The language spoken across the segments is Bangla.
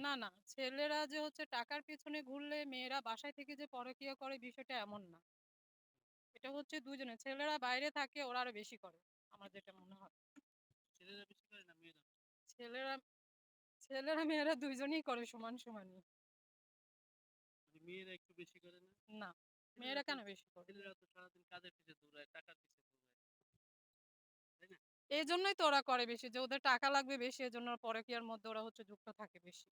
না, না। ছেলেরা যে হচ্ছে টাকার পেছনে ঘুরলে মেয়েরা বাসায় থেকে যে পরকীয়া করে বিষয়টা এমন না। এটা হচ্ছে ২ জনের। ছেলেরা বাইরে থাকে ওরা আরও বেশি করে। আমার যেটা মনে হয়। ছেলেরা বেশি করে না মেয়েরা? ছেলেরা ছেলেরা মেয়েরা ২ জনই করে সমান, সমানই। মানে মেয়েরা একটু বেশি করে না? না। ছেলেরা মেয়েরা তো কেন বেশি করবে? ছেলেরা তো সারাদিন কাজের পিছে দৌড়ায়, টাকার পিছে দৌড়ায়। তাই না? এজন্যই তো ওরা করে বেশি যে ওদের টাকা লাগবে বেশি এজন্য পরকীয়ার মধ্যে ওরা হচ্ছে যুক্ত থাকে বেশি।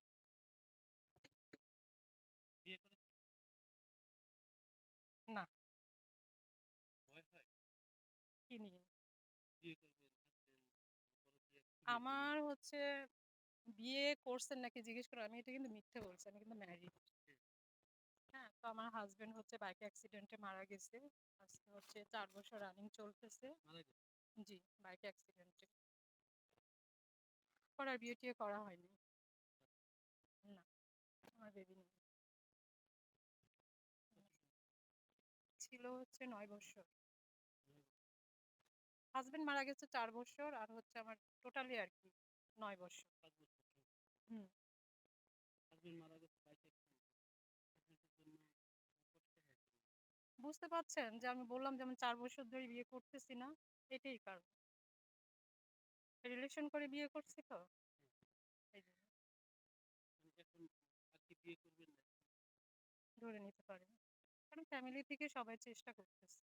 না। কি নিয়ে? বিয়ে বিয়ে আমার হচ্ছে বিয়ে করছেন নাকি জিজ্ঞেস করে আমি এটা কিন্তু মিথ্যে বলছি। আমি কিন্তু ম্যারিড। হ্যাঁ, তো আমার হাজবেন্ড হচ্ছে বাইক অ্যাক্সিডেন্টে মারা গেছে। আজকে হচ্ছে ৪ বছর রানিং চলতেছে। জি, বাইক অ্যাক্সিডেন্টে। পরে আর বিয়ে-টিয়ে করা হয়নি। না, আমার বেবি নেই। ছিল হচ্ছে ৯ বৎসর। হাসব্যান্ড মারা গেছে ৪ বৎসর আর হচ্ছে আমার টোটালি ৯ বৎসর। ৫ বছর। হুম। হয়? বুঝতে পারছেন যে আমি বললাম যে আমি ৪ বছর ধরে বিয়ে করতেছি না, এটাই কারণ। রিলেশন করে বিয়ে করছি তো। আর কি নাকি? ধরে নিতে পারেন। কারণ ফ্যামিলি থেকে সবাই চেষ্টা করতেছে।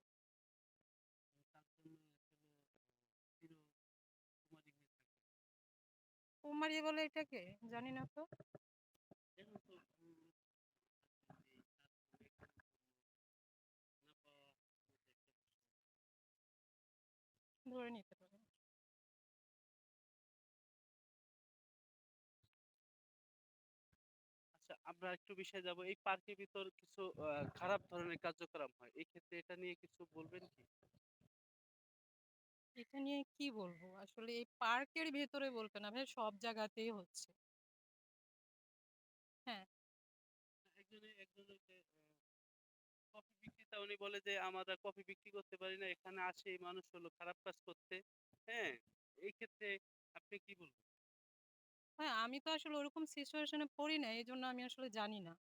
কুমারী বলে এটাকে? জানি না তো। ধরে নিতে উম আমরা একটু বিষয়ে যাব। এই পার্কের ভিতর কিছু খারাপ ধরনের কার্যক্রম হয়। এই ক্ষেত্রে এটা নিয়ে কিছু বলবেন কি? এটা নিয়ে কি বলব? আসলে এই পার্কের ভেতরে বলতে না ভাই সব জায়গাতেই হচ্ছে। হ্যাঁ। একজনে একজন ওই যে আ কফি বিক্রেতা উনি বলে যে, "আমরা কফি বিক্রি করতে পারি না। এখানে আসে এই মানুষ হলো খারাপ কাজ করতে।" হ্যাঁ? এই ক্ষেত্রে আপনি কি বলবেন? হ্যাঁ, আমি তো আসলে ওরকম সিচুয়েশন এ পড়ি নাই। এজন্য আমি আসলে জানি না।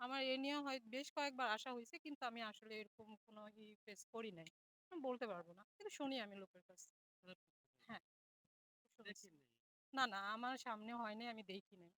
আমার এ নিয়ে হয় বেশ কয়েকবার আসা হয়েছে কিন্তু আমি আসলে এরকম কোনো ই ফেস করি নাই। আমি বলতে পারব না। কিন্তু শুনি আমি লোকের কাছে। খারাপ হ্যাঁ। শুনছি। দেখেন না, না আমার সামনে হয় নাই, আমি দেখি নাই।